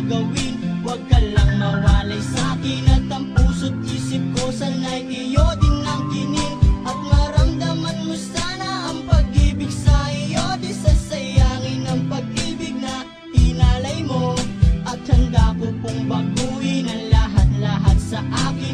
gagawin? Huwag ka lang mawalay sa akin At ang puso't isip ko sanay iyo din ang kinin. At maramdaman mo sana ang pag-ibig sa iyo Di sasayangin ang pag-ibig na inalay mo. At handa ko pong baguhin ang lahat-lahat sa akin.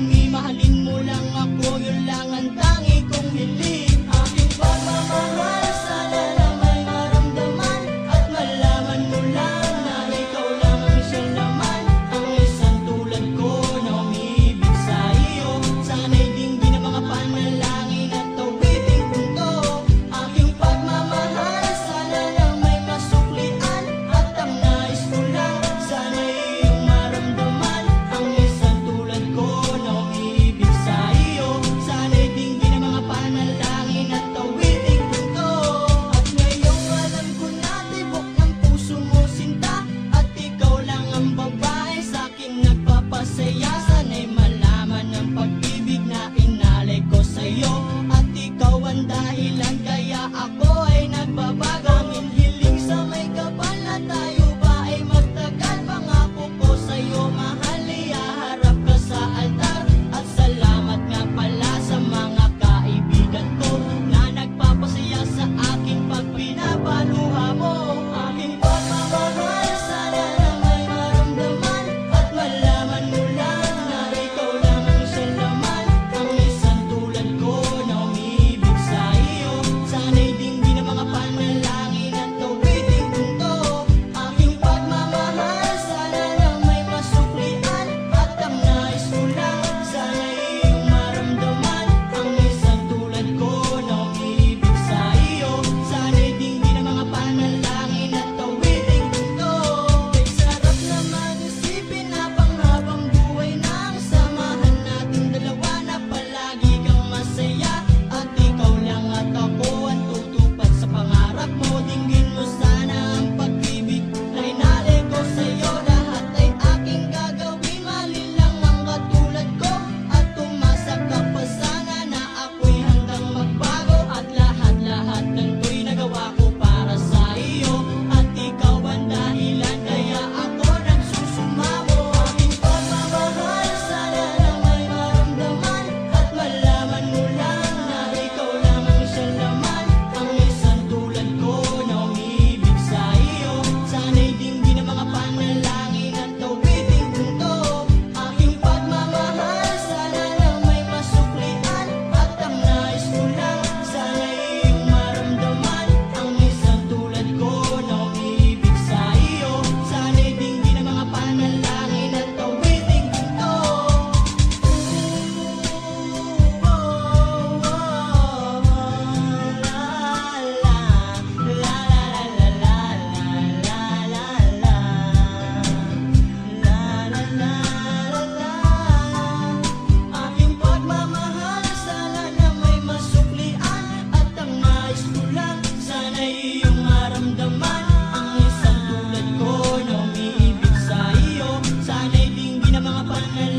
Pangalan